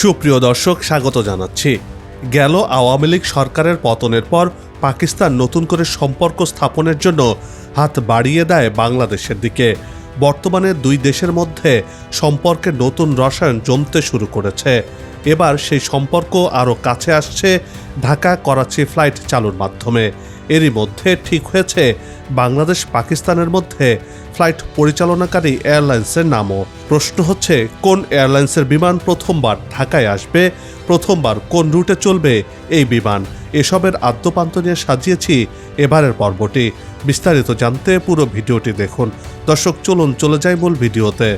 সুপ্রিয় দর্শক, স্বাগত জানাচ্ছি। গেল আওয়ামী লীগ সরকারের পতনের পর পাকিস্তান নতুন করে সম্পর্ক স্থাপনের জন্য হাত বাড়িয়ে দেয় বাংলাদেশের দিকে। বর্তমানে দুই দেশের মধ্যে সম্পর্কে নতুন রসায়ন জমতে শুরু করেছে। এবার সেই সম্পর্ক আরও কাছে আসছে ঢাকা করাচি ফ্লাইট চালুর মাধ্যমে। এরই মধ্যে ঠিক হয়েছে বাংলাদেশ পাকিস্তানের মধ্যে ফ্লাইট পরিচালনাকারী এয়ারলাইন্সের নামও। প্রশ্ন হচ্ছে, কোন এয়ারলাইন্সের বিমান প্রথমবার ঢাকায় আসবে, প্রথমবার কোন রুটে চলবে এই বিমান? এসবের আদ্যপান্ত নিয়ে সাজিয়েছি এবারের পর্বটি। বিস্তারিত জানতে পুরো ভিডিওটি দেখুন। দর্শক, চলুন চলে যাই মূল ভিডিওতে।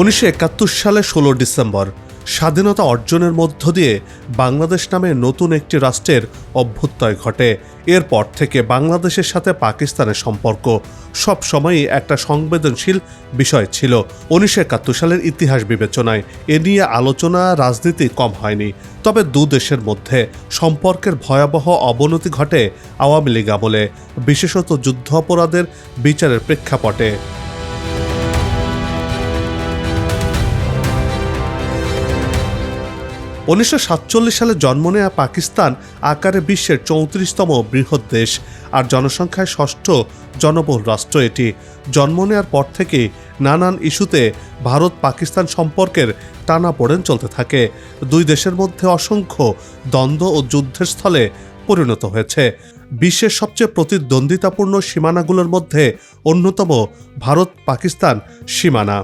উনিশশো একাত্তর সালে ষোলো ডিসেম্বর, স্বাধীনতা অর্জনের মধ্য দিয়ে বাংলাদেশ নামে নতুন একটি রাষ্ট্রের অভ্যুত্থয় ঘটে। এরপর থেকে বাংলাদেশের সাথে পাকিস্তানের সম্পর্ক। সব সময়ই একটা সংবেদনশীল বিষয় ছিল উনিশশো একাত্তর সালের ইতিহাস বিবেচনায়। এ নিয়ে আলোচনা, রাজনীতি কম হয়নি। তবে দু দেশের মধ্যে সম্পর্কের ভয়াবহ অবনতি ঘটে আওয়ামী লীগ আমলে, বিশেষত যুদ্ধ অপরাধের বিচারের প্রেক্ষাপটে। উনিশশো সাতচল্লিশ সালে জন্ম নেয়া পাকিস্তান আকারে বিশ্বের চৌত্রিশতম বৃহৎ দেশ, আর জনসংখ্যায় ষষ্ঠ জনবহুল রাষ্ট্র এটি। জন্ম নেওয়ার পর থেকে নানান ইস্যুতে ভারত পাকিস্তান সম্পর্কের টানাপোড়েন চলতে থাকে। দুই দেশের মধ্যে অসংখ্য দ্বন্দ্ব ও যুদ্ধের স্থলে পরিণত হয়েছে। বিশ্বের সবচেয়ে প্রতিদ্বন্দ্বিতাপূর্ণ সীমানাগুলোর মধ্যে অন্যতম ভারত পাকিস্তান সীমানা।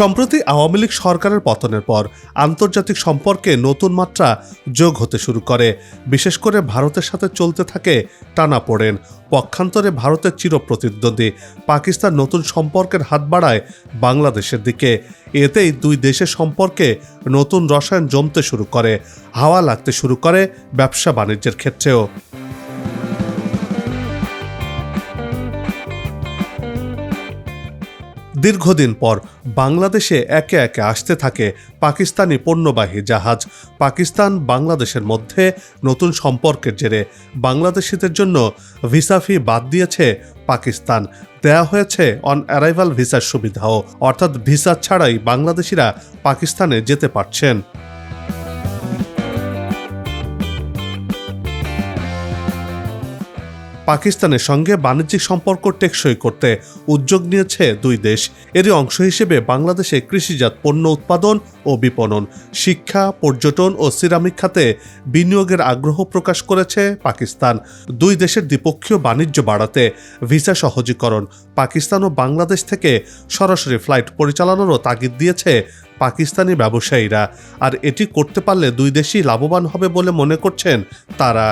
সম্প্রতি আওয়ামী লীগ সরকারের পতনের পর আন্তর্জাতিক সম্পর্কে নতুন মাত্রা যোগ হতে শুরু করে। বিশেষ করে ভারতের সাথে চলতে থাকে টানা পড়েন। পক্ষান্তরে ভারতের চিরপ্রতিদ্বন্দ্বী। পাকিস্তান নতুন সম্পর্কের হাত বাড়ায় বাংলাদেশের দিকে। এতেই দুই দেশের সম্পর্কে নতুন রসায়ন জমতে শুরু করে। হাওয়া লাগতে শুরু করে ব্যবসা বাণিজ্যের ক্ষেত্রেও। দীর্ঘদিন পর বাংলাদেশে একে একে আসতে থাকে পাকিস্তানি পণ্যবাহী জাহাজ। পাকিস্তান বাংলাদেশের মধ্যে নতুন সম্পর্কের জেরে বাংলাদেশিদের জন্য ভিসা ফি বাদ দিয়েছে পাকিস্তান। দেয়া হয়েছে অন অ্যারাইভাল ভিসার সুবিধাও, অর্থাৎ ভিসা ছাড়াই বাংলাদেশিরা পাকিস্তানে যেতে পারছেন। পাকিস্তানের সঙ্গে বাণিজ্যিক সম্পর্ক টেকসই করতে উদ্যোগ নিয়েছে দুই দেশ। এরই অংশ হিসেবে বাংলাদেশে কৃষিজাত পণ্য উৎপাদন ও বিপণন, শিক্ষা, পর্যটন ও সিরামিক খাতে বিনিয়োগের আগ্রহ প্রকাশ করেছে পাকিস্তান। দুই দেশের দ্বিপক্ষীয় বাণিজ্য বাড়াতে ভিসা সহজীকরণ, পাকিস্তান ও বাংলাদেশ থেকে সরাসরি ফ্লাইট পরিচালনারও তাগিদ দিয়েছে পাকিস্তানি ব্যবসায়ীরা। আর এটি করতে পারলে দুই দেশই লাভবান হবে বলে মনে করছেন তারা।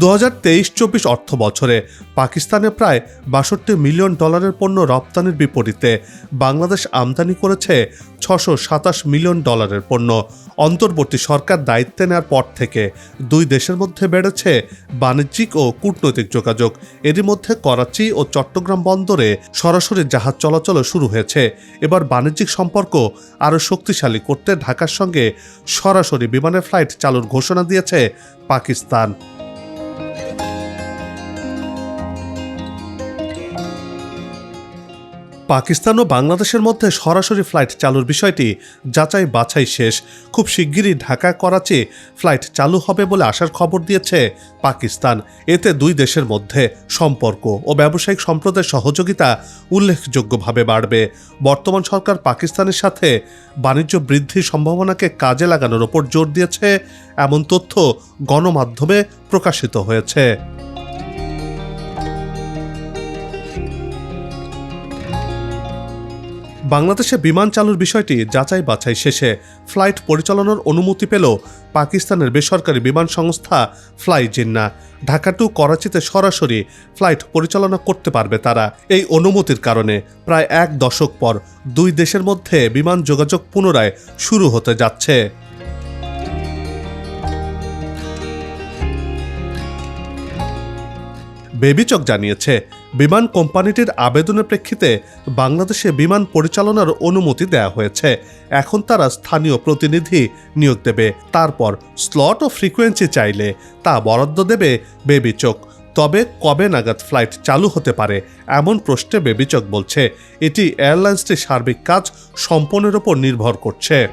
দু হাজার তেইশ চব্বিশ অর্থ বছরে পাকিস্তানে প্রায় বাষট্টি মিলিয়ন ডলারের পণ্য রপ্তানির বিপরীতে বাংলাদেশ আমদানি করেছে ছশো সাতাশ মিলিয়ন ডলারের পণ্য। অন্তর্বর্তী সরকার দায়িত্বে নেওয়ার পর থেকে দুই দেশের মধ্যে বেড়েছে বাণিজ্যিক ও কূটনৈতিক যোগাযোগ। এরই মধ্যে করাচি ও চট্টগ্রাম বন্দরে সরাসরি জাহাজ চলাচলও শুরু হয়েছে। এবার বাণিজ্যিক সম্পর্ক আরও শক্তিশালী করতে ঢাকার সঙ্গে সরাসরি বিমানের ফ্লাইট চালুর ঘোষণা দিয়েছে পাকিস্তান। পাকিস্তান ও বাংলাদেশের মধ্যে সরাসরি ফ্লাইট চালুর বিষয়টি যাচাই বাছাই শেষ। খুব শিগগিরই ঢাকা, করাচি ফ্লাইট চালু হবে বলে আসার খবর দিয়েছে পাকিস্তান। এতে দুই দেশের মধ্যে সম্পর্ক ও ব্যবসায়িক সম্প্রদায়ের সহযোগিতা উল্লেখযোগ্যভাবে বাড়বে। বর্তমান সরকার পাকিস্তানের সাথে বাণিজ্য বৃদ্ধির সম্ভাবনাকে কাজে লাগানোর ওপর জোর দিয়েছে, এমন তথ্য গণমাধ্যমে প্রকাশিত হয়েছে। বাংলাদেশে বিমান চালুর বিষয়টি যাচাই বাছাই শেষে ফ্লাইট পরিচালনার অনুমতি পেল পাকিস্তানের বেসরকারি বিমান সংস্থা ফ্লাই জিন্না। ঢাকা টু করাচিতে সরাসরি ফ্লাইট পরিচালনা করতে পারবে তারা। এই অনুমতির কারণে প্রায় এক দশক পর দুই দেশের মধ্যে বিমান যোগাযোগ পুনরায় শুরু হতে যাচ্ছে। বেবিচক জানিয়েছে বিমান কোম্পানিটির আবেদনের প্রেক্ষিতে বাংলাদেশে বিমান পরিচালনার অনুমতি দেওয়া হয়েছে। এখন তারা স্থানীয় প্রতিনিধি নিয়োগ দেবে। তারপর স্লট ও ফ্রিকোয়েন্সি চাইলে তা বরাদ্দ দেবে বেবিচক। তবে কবে নাগাদ ফ্লাইট চালু হতে পারে এমন প্রশ্নে বেবিচক বলছে, এটি এয়ারলাইন্সটির সার্বিক কাজ সম্পন্নের ওপর নির্ভর করছে।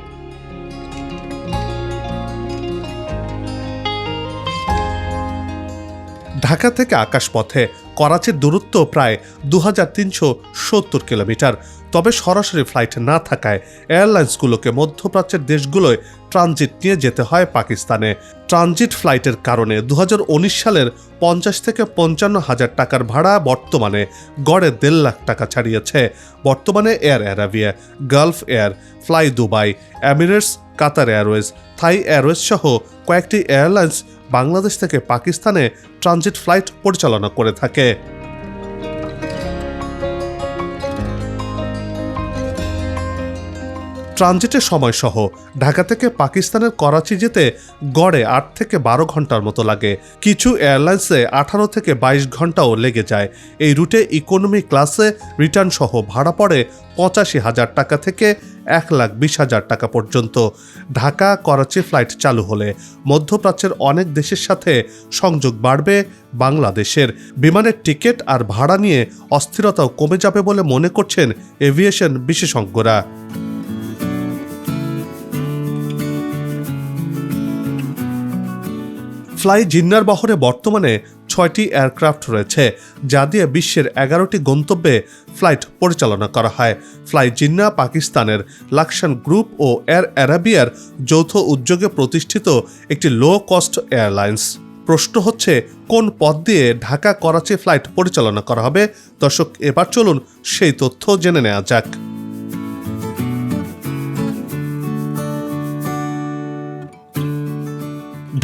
ঢাকা থেকে আকাশপথে করাচির দূরত্ব প্রায় দু সত্তর কিলোমিটার। তবে সরাসরি ফ্লাইট না থাকায় এয়ারলাইন্সগুলোকে মধ্যপ্রাচ্যের দেশগুলোয় ট্রানজিট নিয়ে যেতে হয় পাকিস্তানে। ট্রানজিট ফ্লাইটের কারণে দু হাজার উনিশ সালের পঞ্চাশ থেকে পঞ্চান্ন হাজার টাকার ভাড়া বর্তমানে গড়ে দেড় লাখ টাকা ছাড়িয়েছে। বর্তমানে Air Arabia, Gulf Air, Fly Dubai, Emirates, Qatar Airways, Thai Airways সহ কয়েকটি এয়ারলাইন্স বাংলাদেশ থেকে পাকিস্তানে ট্রানজিট ফ্লাইট পরিচালনা করে থাকে। ট্রানজিটের সময়সহ ঢাকা থেকে পাকিস্তানের করাচি যেতে গড়ে আট থেকে বারো ঘণ্টার মতো লাগে। কিছু এয়ারলাইন্সে আঠারো থেকে বাইশ ঘন্টাও লেগে যায়। এই রুটে ইকোনমি ক্লাসে রিটার্ন সহ ভাড়া পড়ে পঁচাশি হাজার টাকা থেকে এক লাখ বিশ হাজার টাকা পর্যন্ত। ঢাকা, করাচি ফ্লাইট চালু হলে মধ্যপ্রাচ্যের অনেক দেশের সাথে সংযোগ বাড়বে বাংলাদেশের। বিমানের টিকিট আর ভাড়া নিয়ে অস্থিরতাও কমে যাবে বলে মনে করছেন এভিয়েশন বিশেষজ্ঞরা। ফ্লাই জিন্নার বহরে বর্তমানে ছয়টি এয়ারক্রাফট রয়েছে, যা দিয়ে বিশ্বের এগারোটি গন্তব্যে ফ্লাইট পরিচালনা করা হয়। ফ্লাই জিন্না পাকিস্তানের লাকসান গ্রুপ ও এয়ার অ্যারাবিয়ার যৌথ উদ্যোগে প্রতিষ্ঠিত একটি লো কস্ট এয়ারলাইন্স প্রশ্ন হচ্ছে, কোন পথ দিয়ে ঢাকা করাচি ফ্লাইট পরিচালনা করা হবে? দর্শক, এবার চলুন সেই তথ্য জেনে নেওয়া যাক।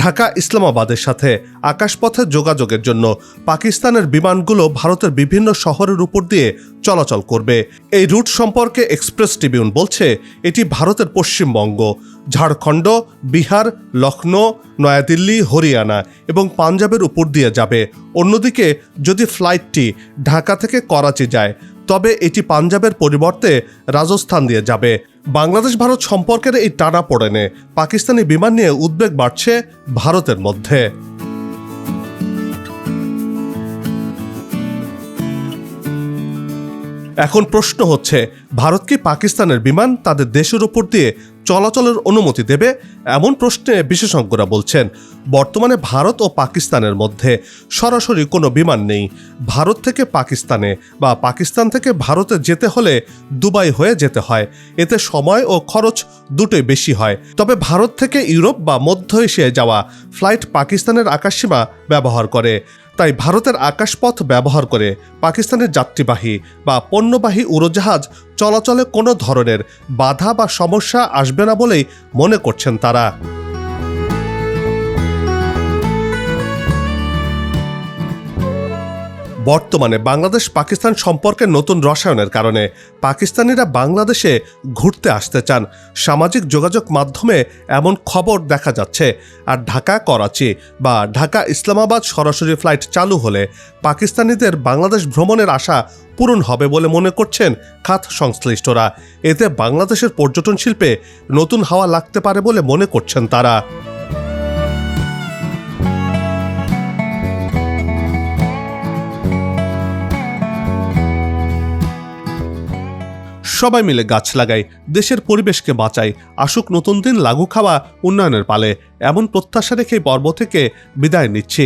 ঢাকা ইসলামাবাদের সাথে আকাশপথে যোগাযোগের জন্য পাকিস্তানের বিমানগুলো ভারতের বিভিন্ন শহরের উপর দিয়ে চলাচল করবে। এই রুট সম্পর্কে এক্সপ্রেস ট্রিবিউন বলছে, এটি ভারতের পশ্চিমবঙ্গ, ঝাড়খণ্ড, বিহার, লখনৌ, নয়াদিল্লি, হরিয়ানা এবং পাঞ্জাবের উপর দিয়ে যাবে। অন্যদিকে, যদি ফ্লাইটটি ঢাকা থেকে করাচি যায় তবে এটি পাঞ্জাবের পরিবর্তে রাজস্থান দিয়ে যাবে। বাংলাদেশ ভারত সম্পর্কের এই টানা পড়েনে পাকিস্তানি বিমান নিয়ে উদ্বেগ বাড়ছে ভারতের মধ্যে। এখন প্রশ্ন হচ্ছে, ভারত কি পাকিস্তানের বিমান তাদের দেশের ওপর দিয়ে চলাচলের অনুমতি দেবে? এমন প্রশ্নে বিশেষজ্ঞরা বলছেন বর্তমানে ভারত ও পাকিস্তানের মধ্যে সরাসরি কোনো বিমান নেই। ভারত থেকে পাকিস্তানে বা পাকিস্তান থেকে ভারতে যেতে হলে দুবাই হয়ে যেতে হয়। এতে সময় ও খরচ দুটোই বেশি হয়। তবে ভারত থেকে ইউরোপ বা মধ্য এশিয়ায় যাওয়া ফ্লাইট পাকিস্তানের আকাশসীমা ব্যবহার করে। তাই ভারতের আকাশপথ ব্যবহার করে পাকিস্তানের যাত্রীবাহী বা পণ্যবাহী উড়োজাহাজ চলাচলে কোনো ধরনের বাধা বা সমস্যা আসবে না বলেই মনে করছেন তারা। বর্তমানে বাংলাদেশ পাকিস্তান সম্পর্কে নতুন রসায়নের কারণে পাকিস্তানিরা বাংলাদেশে ঘুরতে আসতে চান। সামাজিক যোগাযোগ মাধ্যমে এমন খবর দেখা যাচ্ছে আর ঢাকা, করাচি বা ঢাকা ইসলামাবাদ সরাসরি ফ্লাইট চালু হলে পাকিস্তানিদের বাংলাদেশ ভ্রমণের আশা পূরণ হবে বলে মনে করছেন খাত সংশ্লিষ্টরা। এতে বাংলাদেশের পর্যটন শিল্পে নতুন হাওয়া লাগতে পারে বলে মনে করছেন তারা। সবাই মিলে গাছ লাগাই দেশের পরিবেশকে বাঁচাই আসুক নতুন দিন লাগু খাওয়া উন্নয়নের পালে। এমন প্রত্যাশা রেখে পর্ব থেকে বিদায় নিচ্ছি।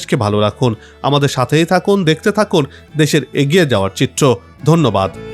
দেশকে ভালো রাখুন। আমাদের সাথেই থাকুন দেখতে থাকুন দেশের এগিয়ে যাওয়ার চিত্র। ধন্যবাদ।